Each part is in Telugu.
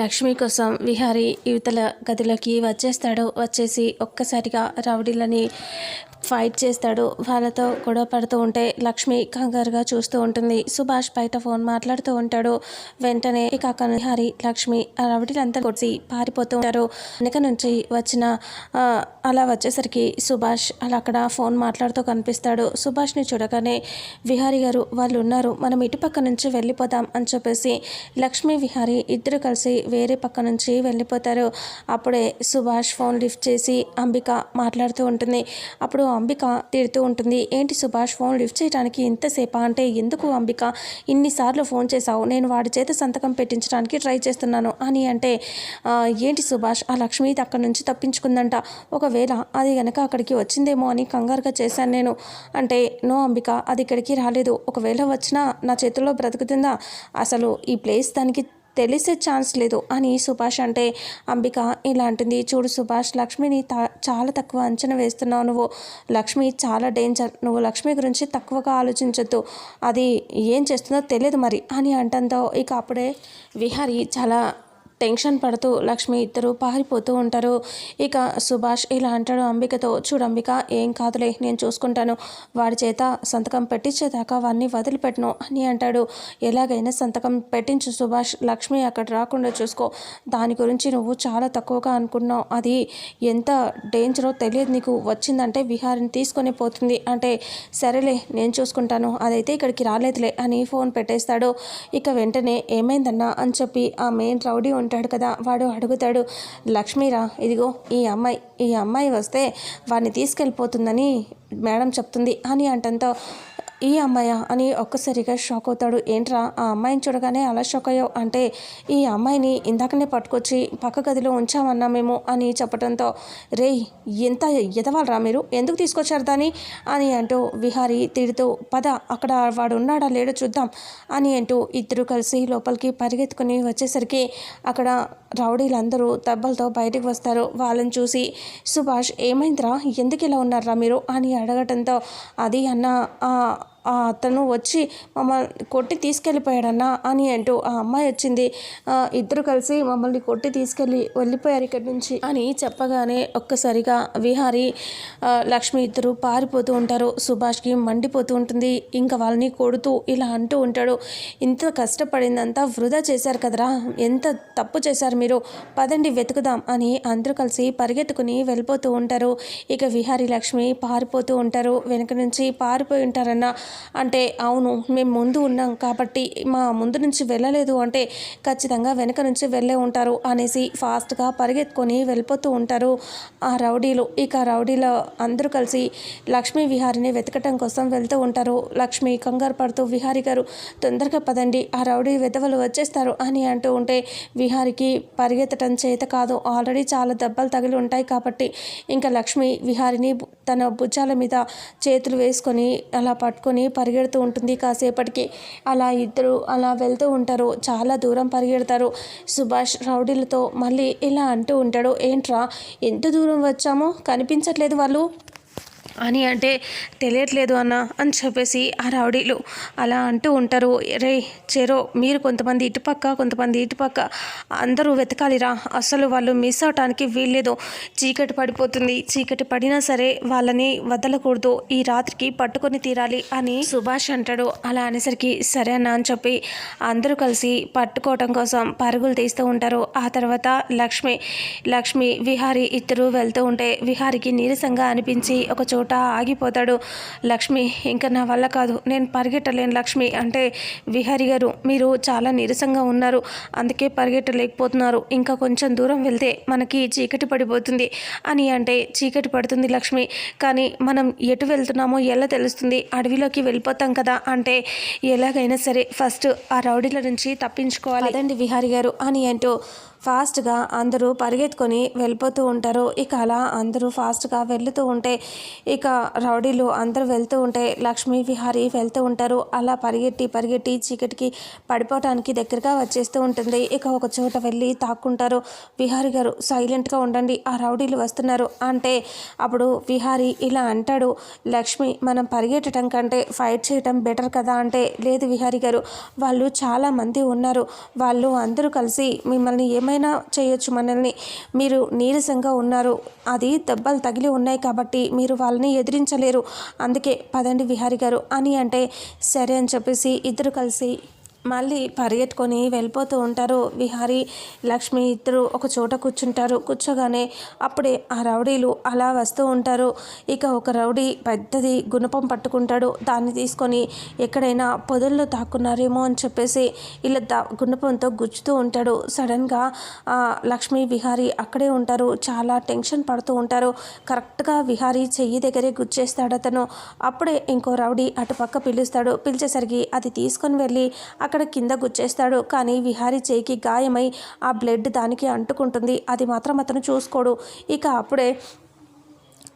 లక్ష్మి కోసం విహారీ యువతల గదిలోకి వచ్చేస్తాడు. వచ్చేసి ఒక్కసారిగా రౌడీలని ఫైట్ చేస్తాడు. వాళ్ళతో గొడవ పడుతూ ఉంటే లక్ష్మి కంగారుగా చూస్తూ ఉంటుంది. సుభాష్ బయట ఫోన్ మాట్లాడుతూ ఉంటాడు. వెంటనే ఇక హరి లక్ష్మి ఆ రౌడీలంతా కొట్టి పారిపోతూ ఉంటారు. వెనక నుంచి వచ్చిన అలా వచ్చేసరికి సుభాష్ అలా అక్కడ ఫోన్ మాట్లాడుతూ కనిపిస్తాడు. సుభాష్ని చూడగానే విహారీ గారు వాళ్ళు ఉన్నారు మనం ఇటుపక్క నుంచి వెళ్ళిపోదాం అని చెప్పేసి లక్ష్మి విహారీ ఇద్దరు కలిసి వేరే పక్క నుంచి వెళ్ళిపోతారు. అప్పుడే సుభాష్ ఫోన్ లిఫ్ట్ చేసి అంబిక మాట్లాడుతూ ఉంటుంది. అప్పుడు అంబిక తిడుతూ ఉంటుంది. ఏంటి సుభాష్ ఫోన్ లిఫ్ట్ చేయడానికి ఇంతసేపా? అంటే ఎందుకు అంబిక ఇన్నిసార్లు ఫోన్ చేశావు? నేను వాడి చేత సంతకం పెట్టించడానికి ట్రై చేస్తున్నాను. అని అంటే ఏంటి సుభాష్ ఆ లక్ష్మి అక్కడి నుంచి తప్పించుకుందంట. ఒకవేళ అది గనక అక్కడికి వచ్చిందేమో అని కంగారుగా చేశాను నేను. అంటే నో అంబిక అది ఇక్కడికి రాలేదు. ఒకవేళ వచ్చినా నా చేతుల్లో బ్రతుకుతుందా? అసలు ఈ ప్లేస్ దానికి తెలిసే ఛాన్స్ లేదు అని సుభాష్ అంటే అంబిక ఇలా అంటుంది చూడు సుభాష్ లక్ష్మిని త చాలా తక్కువ అంచనా వేస్తున్నావు నువ్వు. లక్ష్మి చాలా డేంజర్. నువ్వు లక్ష్మి గురించి తక్కువగా ఆలోచించొద్దు. అది ఏం చేస్తుందో తెలియదు మరి అని అంటంతో ఇక అప్పుడే విహారీ చాలా టెన్షన్ పడుతూ లక్ష్మి ఇద్దరు పారిపోతూ ఉంటారు. ఇక సుభాష్ ఇలా అంటాడు అంబికతో చూడు అంబిక ఏం కాదులే నేను చూసుకుంటాను. వాడి చేత సంతకం పెట్టించేదాకా వాడిని వదిలిపెట్టను అని అంటాడు. ఎలాగైనా సంతకం పెట్టించు సుభాష్ లక్ష్మి అక్కడ రాకుండా చూసుకో. దాని గురించి నువ్వు చాలా తక్కువగా అనుకున్నావు. అది ఎంత డేంజరో తెలియదు నీకు. వచ్చిందంటే విహారిని తీసుకొని పోతుంది. అంటే సరేలే నేను చూసుకుంటాను. అదైతే ఇక్కడికి రాలేదులే అని ఫోన్ పెట్టేస్తాడు. ఇక వెంటనే ఏమైందన్నా అని చెప్పి ఆ మెయిన్ రౌడీ ఉంటాడు కదా వాడు అడుగుతాడు లక్ష్మీరా ఇదిగో ఈ అమ్మాయి ఈ అమ్మాయి వస్తే వాడిని తీసుకెళ్ళిపోతుందని మేడం చెప్తుంది అని అంటంతో ఈ అమ్మాయా అని ఒక్కసారిగా షాక్ అవుతాడు. ఏంట్రా ఆ అమ్మాయిని చూడగానే అలా షాక్ అయ్యావు? అంటే ఈ అమ్మాయిని ఇందాకనే పట్టుకొచ్చి పక్క గదిలో ఉంచామన్నా మేము అని చెప్పడంతో రేయ్ ఎంత ఎదవాలరా మీరు? ఎందుకు తీసుకొచ్చారు దాన్ని? అని అంటూ విహారీ తిడుతూ పద అక్కడ వాడు ఉన్నాడా లేడో చూద్దాం అని అంటూ ఇద్దరు కలిసి లోపలికి పరిగెత్తుకుని వచ్చేసరికి అక్కడ రౌడీలందరూ దెబ్బలతో బయటికి వస్తారు. వాళ్ళని చూసి సుభాష్ ఏమైందిరా? ఎందుకు ఇలా ఉన్నారా మీరు? అని అడగటంతో అది అన్న ఆ అతను వచ్చి మమ్మల్ని కొట్టి తీసుకెళ్ళిపోయాడన్నా అని అంటూ ఆ అమ్మాయి వచ్చింది. ఇద్దరు కలిసి మమ్మల్ని కొట్టి తీసుకెళ్ళి వెళ్ళిపోయారు ఇక్కడి నుంచి అని చెప్పగానే ఒక్కసారిగా విహారి లక్ష్మి ఇద్దరు పారిపోతూ ఉంటారు. సుభాష్కి మండిపోతూ ఉంటుంది. ఇంకా వాళ్ళని కొడుతూ ఇలా అంటూ ఉంటాడు. ఇంత కష్టపడిందంతా వృధా చేశారు కదరా? ఎంత తప్పు చేశారు మీరు? పదండి వెతుకుదాం అని అందరూ కలిసి పరిగెత్తుకుని వెళ్ళిపోతూ ఉంటారు. ఇక విహారీ లక్ష్మి పారిపోతూ ఉంటారు. వెనక నుంచి పారిపోయి ఉంటారన్న అంటే అవును మేము ముందు ఉన్నాం కాబట్టి మా ముందు నుంచి వెళ్ళలేదు అంటే ఖచ్చితంగా వెనక నుంచి వెళ్ళే ఉంటారు అనేసి ఫాస్ట్గా పరిగెత్తుకొని వెళ్ళిపోతూ ఉంటారు ఆ రౌడీలు. ఇక రౌడీలో అందరూ కలిసి లక్ష్మీ విహారిని వెతకటం కోసం వెళ్తూ ఉంటారు. లక్ష్మి కంగారు పడుతూ విహారి గారు తొందరగా పదండి ఆ రౌడీ విధవలు వచ్చేస్తారు అని అంటూ ఉంటే విహారికి పరిగెత్తడం చేత కాదు ఆల్రెడీ చాలా దెబ్బలు తగిలి ఉంటాయి కాబట్టి ఇంకా లక్ష్మి విహారిని తన భుజాల మీద చేతులు వేసుకొని అలా పట్టుకొని పరిగెడుతూ ఉంటుంది కాసేపటికి. అలా ఇద్దరు అలా వెళ్తూ ఉంటారు. చాలా దూరం పరిగెడతారు. సుభాష్ రౌడీలతో మళ్ళీ ఇలా అంటూ ఉంటాడు. ఏంట్రా ఎంత దూరం వచ్చామో? కనిపించట్లేదు వాళ్ళు. అని అంటే తెలియట్లేదు అన్న అని చెప్పేసి ఆ రౌడీలు అలా అంటూ ఉంటారు. రే చెరో మీరు కొంతమంది ఇటుపక్క కొంతమంది ఇటుపక్క అందరూ వెతకాలిరా. అసలు వాళ్ళు మిస్ అవటానికి వీల్లేదు. చీకటి పడిపోతుంది. చీకటి పడినా సరే వాళ్ళని వదలకూడదు. ఈ రాత్రికి పట్టుకొని తీరాలి అని సుభాష్ అంటాడు. అలా అనేసరికి సరే అన్న అని చెప్పి అందరూ కలిసి పట్టుకోవటం కోసం పరుగులు తీస్తూ ఉంటారు. ఆ తర్వాత లక్ష్మి లక్ష్మి విహారి ఇద్దరు వెళ్తూ ఉంటే విహారికి నీరసంగా అనిపించి ఒక చోట ఆగిపోతాడు. లక్ష్మి ఇంకా నా వల్ల కాదు. నేను పరిగెట్టలేను లక్ష్మి అంటే విహారి గారు. మీరు చాలా నీరసంగా ఉన్నారు. అందుకే పరిగెట్టలేకపోతున్నారు. ఇంకా కొంచెం దూరం వెళ్తే మనకి చీకటి పడిపోతుంది అని అంటే చీకటి పడుతుంది లక్ష్మి. కానీ మనం ఎటు వెళ్తున్నామో ఎలా తెలుస్తుంది? అడవిలోకి వెళ్ళిపోతాం కదా అంటే ఎలాగైనా సరే ఫస్ట్ ఆ రౌడీల నుంచి తప్పించుకోవాలి. అదండి విహారి గారు అని అంటూ ఫాస్ట్గా అందరూ పరిగెత్తుకొని వెళ్ళిపోతూ ఉంటారు. ఇక అలా అందరూ ఫాస్ట్గా వెళ్తూ ఉంటే ఇక రౌడీలు అందరూ వెళ్తూ ఉంటే లక్ష్మీ విహారీ వెళ్తూ ఉంటారు. అలా పరిగెట్టి పరిగెట్టి చీకటికి పడిపోవటానికి దగ్గరగా వచ్చేస్తూ ఉంటుంది. ఇక ఒక చోట వెళ్ళి తాక్కుంటారు. విహారి గారు సైలెంట్గా ఉండండి ఆ రౌడీలు వస్తున్నారు. అంటే అప్పుడు విహారీ ఇలా అంటాడు లక్ష్మి మనం పరిగెట్టడం కంటే ఫైట్ చేయటం బెటర్ కదా అంటే లేదు విహారీ గారు వాళ్ళు చాలామంది ఉన్నారు. వాళ్ళు అందరూ కలిసి మిమ్మల్ని ఏమైనా చేయొచ్చు మనల్ని. మీరు నీరసంగా ఉన్నారు. అది దెబ్బలు తగిలి ఉన్నాయి కాబట్టి మీరు వాళ్ళని ఎదిరించలేరు. అందుకే పదండి విహారి గారు. అని అంటే సరే అని చెప్పేసి ఇద్దరు కలిసి మళ్ళీ పరిగెట్టుకొని వెళ్ళిపోతూ ఉంటారు. విహారీ లక్ష్మి ఇద్దరు ఒక చోట కూర్చుంటారు. కూర్చోగానే అప్పుడే ఆ రౌడీలు అలా వస్తూ ఉంటారు. ఇక ఒక రౌడీ పెద్దది గుణపం పట్టుకుంటాడు. దాన్ని తీసుకొని ఎక్కడైనా పొదల్లో తాక్కున్నారేమో అని చెప్పేసి ఇలా దా గుణపంతో గుచ్చుతూ ఉంటాడు. సడన్గా లక్ష్మి విహారీ అక్కడే ఉంటారు. చాలా టెన్షన్ పడుతూ ఉంటారు. కరెక్ట్గా విహారీ చెయ్యి దగ్గరే గుచ్చేస్తాడు అతను అప్పుడే ఇంకో రౌడీ అటుపక్క పిలుస్తాడు. పిలిచేసరికి అది తీసుకొని వెళ్ళి అక్కడ కింద గుచ్చేస్తాడు. కానీ విహారి చేయికి గాయమై ఆ బ్లడ్ దానికి అంటుకుంటుంది. అది మాత్రం అతను చూసుకోడు. ఇక అప్పుడే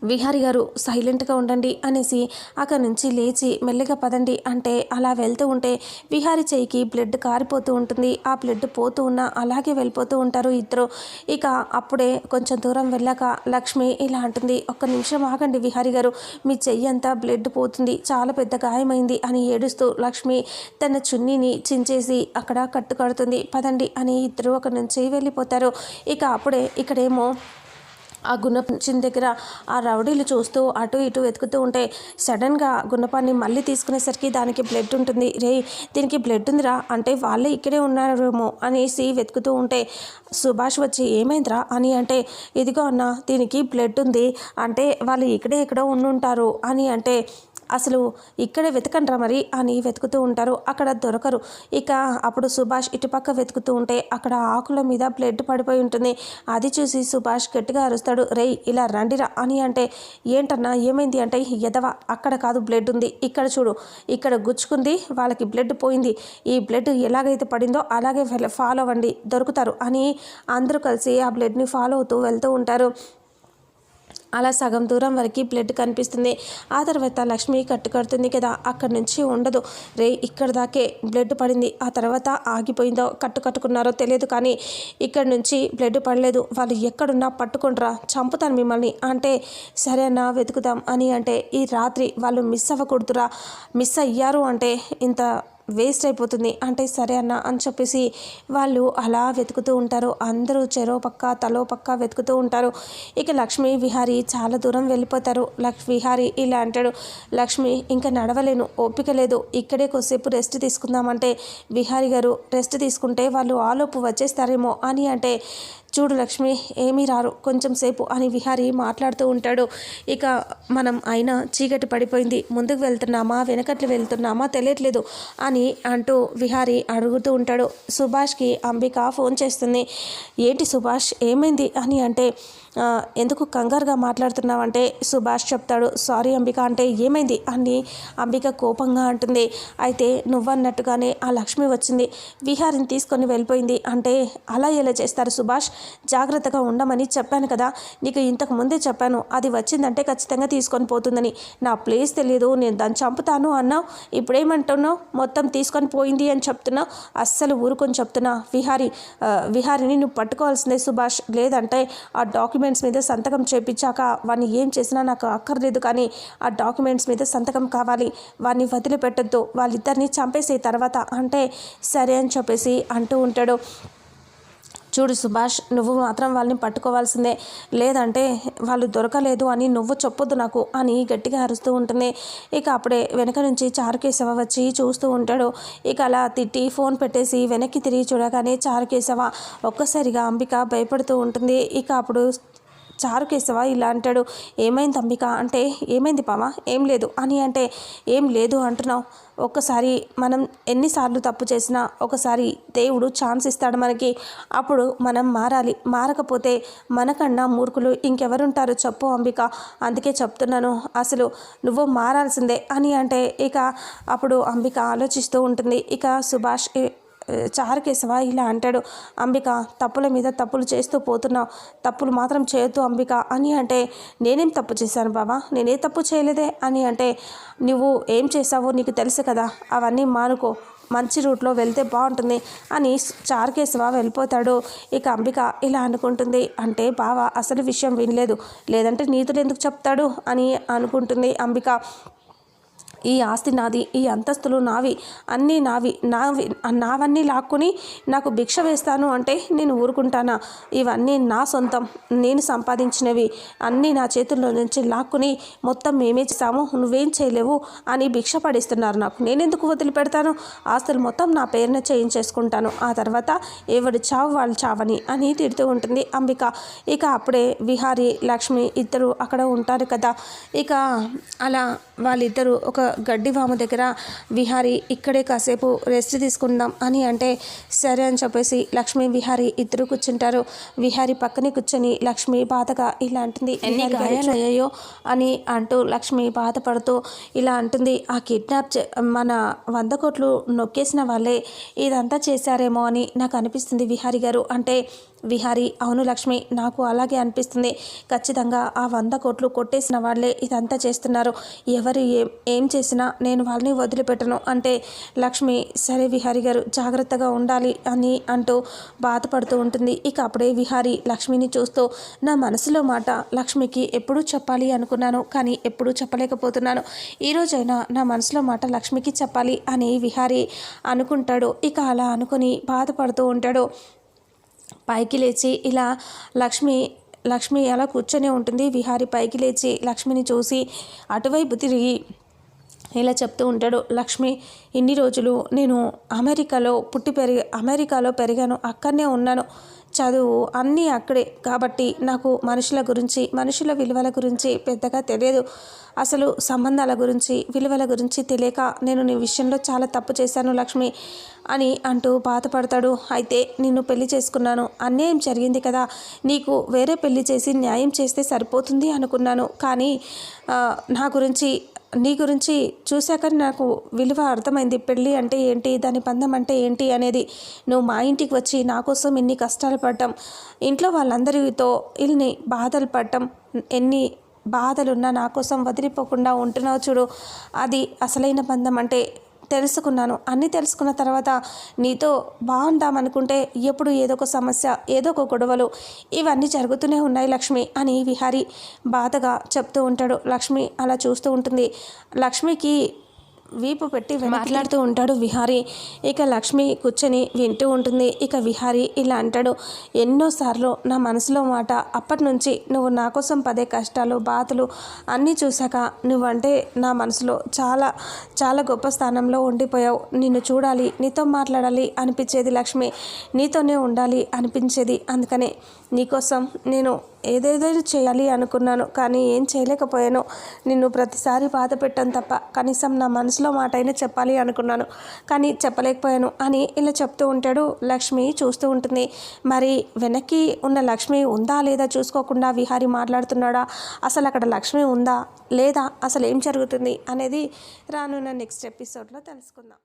విహారి గారు సైలెంట్గా ఉండండి అనేసి అక్కడి నుంచి లేచి మెల్లగా పదండి. అంటే అలా వెళ్తూ ఉంటే విహారి చేయికి బ్లడ్ కారిపోతూ ఉంటుంది. ఆ బ్లడ్ పోతూ ఉన్నా అలాగే వెళ్ళిపోతూ ఉంటారు ఇద్దరు. ఇక అప్పుడే కొంచెం దూరం వెళ్ళాక లక్ష్మి ఇలా అంటుంది. ఒక్క నిమిషం ఆగండి విహారి గారు. మీ చెయ్యి అంతా బ్లడ్ పోతుంది. చాలా పెద్ద గాయమైంది అని ఏడుస్తూ లక్ష్మి తన చున్నీని చించేసి అక్కడ కట్టుకడుతుంది. పదండి అని ఇద్దరు అక్కడి నుంచి వెళ్ళిపోతారు. ఇక అప్పుడే ఇక్కడేమో ఆ గుణపం దగ్గర ఆ రౌడీలు చూస్తూ అటు ఇటు వెతుకుతూ ఉంటే సడన్గా గుణపాన్ని మళ్ళీ తీసుకునేసరికి దానికి బ్లడ్ ఉంటుంది. రే దీనికి బ్లడ్ ఉందిరా అంటే వాళ్ళే ఇక్కడే ఉన్నారేమో అనేసి వెతుకుతూ ఉంటే సుభాష్ వచ్చి ఏమైందిరా? అని అంటే ఇదిగో అన్న దీనికి బ్లడ్ ఉంది అంటే వాళ్ళు ఇక్కడే ఎక్కడో ఉండుంటారు అని అంటే అసలు ఇక్కడే వెతకండ్రా మరి అని వెతుకుతూ ఉంటారు. అక్కడ దొరకరు. ఇక అప్పుడు సుభాష్ ఇటుపక్క వెతుకుతూ ఉంటే అక్కడ ఆకుల మీద బ్లడ్ పడిపోయి ఉంటుంది. అది చూసి సుభాష్ గట్టిగా అరుస్తాడు. రేయ్ ఇలా రండిరా అని అంటే ఏంటన్నా ఏమైంది? అంటే ఎదవ అక్కడ కాదు బ్లడ్ ఉంది. ఇక్కడ చూడు ఇక్కడ గుచ్చుకుంది వాళ్ళకి బ్లడ్ పోయింది. ఈ బ్లడ్ ఎలాగైతే పడిందో అలాగే ఫాలో అవ్వండి దొరుకుతారు అని అందరూ కలిసి ఆ బ్లడ్ని ఫాలో అవుతూ వెళ్తూ ఉంటారు. అలా సగం దూరం వరకు బ్లడ్ కనిపిస్తుంది. ఆ తర్వాత లక్ష్మి కట్టు కడుతుంది కదా అక్కడి నుంచి ఉండదు. రే ఇక్కడ దాకే బ్లడ్ పడింది. ఆ తర్వాత ఆగిపోయిందో కట్టు కట్టుకున్నారో తెలియదు కానీ ఇక్కడ నుంచి బ్లడ్ పడలేదు. వాళ్ళు ఎక్కడున్నా పట్టుకుండ్రా చంపుతాను మిమ్మల్ని అంటే సరే అన్న వెతుకుదాం అని అంటే ఈ రాత్రి వాళ్ళు మిస్ అవ్వకూడదురా. మిస్ అయ్యారు అంటే ఇంత వేస్ట్ అయిపోతుంది. అంటే సరే అన్న అని చెప్పేసి వాళ్ళు అలా వెతుకుతూ ఉంటారు. అందరూ చెరో పక్క తలో పక్క వెతుకుతూ ఉంటారు. ఇక లక్ష్మి విహారి చాలా దూరం వెళ్ళిపోతారు. లక్ష్ విహారి ఇలా అంటాడు లక్ష్మి ఇంకా నడవలేను. ఓపిక లేదు. ఇక్కడే కొద్దిసేపు రెస్ట్ తీసుకుందామంటే విహారి గారు రెస్ట్ తీసుకుంటే వాళ్ళు ఆలోపు వచ్చేస్తారేమో అని అంటే చూడు లక్ష్మి ఏమీ రారు. కొంచెం సేపు అని విహారి మాట్లాడుతూ ఉంటాడు. ఇక మనం అయినా చీకటి పడిపోయింది. ముందుకు వెళ్తున్నామా? వెనకట్లు వెళ్తున్నామా? తెలియట్లేదు అని అంటూ విహారి అడుగుతూ ఉంటాడు. సుభాష్కి అంబిక ఫోన్ చేస్తుంది. ఏంటి సుభాష్? ఏమైంది? అని అంటే ఎందుకు కంగారుగా మాట్లాడుతున్నావంటే సుభాష్ చెప్తాడు సారీ అంబిక అంటే ఏమైంది? అని అంబిక కోపంగా అంటుంది. అయితే నువ్వన్నట్టుగానే ఆ లక్ష్మి వచ్చింది. విహారిని తీసుకొని వెళ్ళిపోయింది. అంటే అలా ఎలా చేస్తారు సుభాష్? జాగ్రత్తగా ఉండమని చెప్పాను కదా. నీకు ఇంతకు ముందే చెప్పాను. అది వచ్చిందంటే ఖచ్చితంగా తీసుకొని పోతుందని. నా ప్లేస్ తెలియదు నేను దాన్ని చంపుతాను అన్నావు. ఇప్పుడేమంటున్నావు? మొత్తం తీసుకొని పోయింది అని చెప్తున్నా అస్సలు ఊరుకొని చెప్తున్నా. విహారి విహారిని నువ్వు పట్టుకోవాల్సిందే సుభాష్. లేదంటే ఆ డాక్యుమెంట్ డాక్యుమెంట్స్ మీద సంతకం చేపించాక వాడిని ఏం చేసినా నాకు అక్కర్లేదు కానీ ఆ డాక్యుమెంట్స్ మీద సంతకం కావాలి. వాడిని వదిలిపెట్టద్దు. వాళ్ళిద్దరిని చంపేసే తర్వాత అంటే సరే అని చెప్పేసి అంటూ ఉంటాడు. చూడు సుభాష్ నువ్వు మాత్రం వాళ్ళని పట్టుకోవాల్సిందే. లేదంటే వాళ్ళు దొరకలేదు అని నువ్వు చెప్పొద్దు నాకు అని గట్టిగా అరుస్తూ ఉంటుంది. ఇక అప్పుడే వెనక నుంచి చారుకేశవ వచ్చి చూస్తూ ఉంటాడు. ఇక అలా తిట్టి ఫోన్ పెట్టేసి వెనక్కి తిరిగి చూడగానే చారుకేశవ ఒక్కసారిగా అంబిక భయపడుతూ ఉంటుంది. ఇక అప్పుడు చారు కేశవ ఇలా అంటాడు. ఏమైంది అంబిక? అంటే ఏమైంది పామ ఏం లేదు. అని అంటే ఏం లేదు అంటున్నావు. ఒక్కసారి మనం ఎన్నిసార్లు తప్పు చేసినా ఒకసారి దేవుడు ఛాన్స్ ఇస్తాడు మనకి. అప్పుడు మనం మారాలి. మారకపోతే మనకన్నా మూర్ఖులు ఇంకెవరుంటారు చెప్పు అంబిక. అందుకే చెప్తున్నాను. అసలు నువ్వు మారాల్సిందే అని అంటే ఇక అప్పుడు అంబిక ఆలోచిస్తూ ఉంటుంది. ఇక సుభాష్ చారుకేశవ ఇలా అంటాడు. అంబిక తప్పుల మీద తప్పులు చేస్తూ పోతున్నావు. తప్పులు మాత్రం చేయొద్దు అంబిక అని అంటే నేనేం తప్పు చేశాను బాబా నేనే తప్పు చేయలేదే అని అంటే నువ్వు ఏం చేసావో నీకు తెలుసు కదా. అవన్నీ మానుకో. మంచి రూట్లో వెళ్తే బాగుంటుంది అని చారుకేశవ వెళ్ళిపోతాడు. ఇక అంబిక ఇలా అనుకుంటుంది. అంటే బావ అసలు విషయం వినలేదు. లేదంటే నీతులు ఎందుకు చెప్తాడు అని అనుకుంటుంది అంబిక. ఈ ఆస్తి నాది ఈ అంతస్తులు నావి అన్నీ నావి నావి నావన్నీ లాక్కుని నాకు భిక్ష వేస్తాను అంటే నేను ఊరుకుంటానా? ఇవన్నీ నా సొంతం నేను సంపాదించినవి అన్నీ నా చేతుల్లో నుంచి లాక్కుని మొత్తం మేమే చేసాము నువ్వేం చేయలేవు అని భిక్ష పడిస్తున్నారు నాకు. నేనెందుకు వదిలిపెడతాను? ఆస్తులు మొత్తం నా పేరున చేయించేసుకుంటాను. ఆ తర్వాత ఎవడు చావు వాళ్ళు చావని అని తిడుతూ ఉంటుంది అంబిక. ఇక అప్పుడే విహారి లక్ష్మి ఇద్దరు అక్కడ ఉంటారు కదా. ఇక అలా వాళ్ళిద్దరూ ఒక గడ్డి వాము దగ్గర విహారి ఇక్కడే కాసేపు రెస్ట్ తీసుకుందాం అని అంటే సరే అని చెప్పేసి లక్ష్మి విహారి ఇద్దరు కూర్చుంటారు. విహారి పక్కనే కూర్చొని లక్ష్మి బాధగా ఇలా అంటుంది. ఎన్ని గాయాలు? అయ్యాయో అని అంటూ లక్ష్మి బాధపడుతూ ఇలా అంటుంది. ఆ కిడ్నాప్ మన వంద కోట్లు నొక్కేసిన వాళ్ళే ఇదంతా చేశారేమో అని నాకు అనిపిస్తుంది విహారి గారు. అంటే విహారి అవును లక్ష్మి నాకు అలాగే అనిపిస్తుంది. ఖచ్చితంగా ఆ వంద కోట్లు కొట్టేసిన వాళ్ళే ఇదంతా చేస్తున్నారు. ఎవరు ఏం ఏం చేసినా నేను వాళ్ళని వదిలిపెట్టను అంటే లక్ష్మి సరే విహారి గారు జాగ్రత్తగా ఉండాలి అని అంటూ బాధపడుతూ ఉంటుంది. ఇక అప్పుడే విహారి లక్ష్మిని చూస్తూ నా మనసులో మాట లక్ష్మికి ఎప్పుడూ చెప్పాలి అనుకున్నాను కానీ ఎప్పుడూ చెప్పలేకపోతున్నాను. ఈరోజైనా నా మనసులో మాట లక్ష్మికి చెప్పాలి అని విహారి అనుకుంటాడు. ఇక అలా అనుకుని బాధపడుతూ ఉంటాడు. పైకి లేచి ఇలా లక్ష్మి లక్ష్మి అలా కూర్చొని ఉంటుంది. విహారి పైకి లేచి లక్ష్మిని చూసి అటువైపు తిరిగి ఇలా చెప్తూ ఉంటాడు లక్ష్మి ఇన్ని రోజులు నేను అమెరికాలో పుట్టి పెరిగి అమెరికాలో పెరిగాను అక్కడనే ఉన్నాను. చదువు అన్నీ అక్కడే. కాబట్టి నాకు మనుషుల గురించి మనుషుల విలువల గురించి పెద్దగా తెలియదు. అసలు సంబంధాల గురించి విలువల గురించి తెలియక నేను నీ విషయంలో చాలా తప్పు చేశాను లక్ష్మి అని అంటూ బాధపడతాడు. అయితే నిన్ను పెళ్ళి చేసుకున్నాను. అన్యాయం జరిగింది కదా. నీకు వేరే పెళ్ళి చేసి న్యాయం చేస్తే సరిపోతుంది అనుకున్నాను. కానీ నా గురించి నీ గురించి చూశాక నాకు విలువ అర్థమైంది. పెళ్ళి అంటే ఏంటి? దాని బంధం అంటే ఏంటి? అనేది నువ్వు మా ఇంటికి వచ్చి నా కోసం ఎన్ని కష్టాలు పడటం ఇంట్లో వాళ్ళందరితో ఇల్ని బాధలు పడటం ఎన్ని బాధలున్నా నా కోసం వదిలిపోకుండా ఉంటున్నావు చూడు. అది అసలైన బంధం అంటే తెలుసుకున్నాను. అన్నీ తెలుసుకున్న తర్వాత నీతో బాగుందామనుకుంటే ఎప్పుడు ఏదో ఒక సమస్య ఏదో ఒక గొడవలు ఇవన్నీ జరుగుతూనే ఉన్నాయి లక్ష్మి అని విహారి బాధగా చెప్తూ ఉంటాడు. లక్ష్మి అలా చూస్తూ ఉంటుంది. లక్ష్మికి వీపు పెట్టి మాట్లాడుతూ ఉంటాడు విహారీ. ఇక లక్ష్మి కూర్చొని వింటూ ఉంటుంది. ఇక విహారీ ఇలా అంటాడు ఎన్నోసార్లు నా మనసులో మాట అప్పటి నుంచి నువ్వు నా కోసం పదే కష్టాలు బాధలు అన్నీ చూశాక నువ్వంటే నా మనసులో చాలా చాలా గొప్ప స్థానంలో ఉండిపోయావు. నిన్ను చూడాలి నీతో మాట్లాడాలి అనిపించేది లక్ష్మి. నీతోనే ఉండాలి అనిపించేది అందుకనే నీకోసం నేను ఏదేదో చేయాలి అనుకున్నాను కానీ ఏం చేయలేకపోయాను. నిన్ను ప్రతిసారి బాధ పెట్టాను తప్ప కనీసం నా మనసు మనసులో మాట అయినా చెప్పాలి అనుకున్నాను. కానీ చెప్పలేకపోయాను అని ఇలా చెప్తూ ఉంటాడు లక్ష్మి చూస్తూ ఉంటుంది. మరి వెనక్కి ఉన్న లక్ష్మి ఉందా లేదా చూసుకోకుండా విహారి మాట్లాడుతున్నాడా? అసలు అక్కడ లక్ష్మి ఉందా? లేదా? అసలు ఏం జరుగుతుంది? అనేది రానున్న నెక్స్ట్ ఎపిసోడ్లో తెలుసుకుందాం.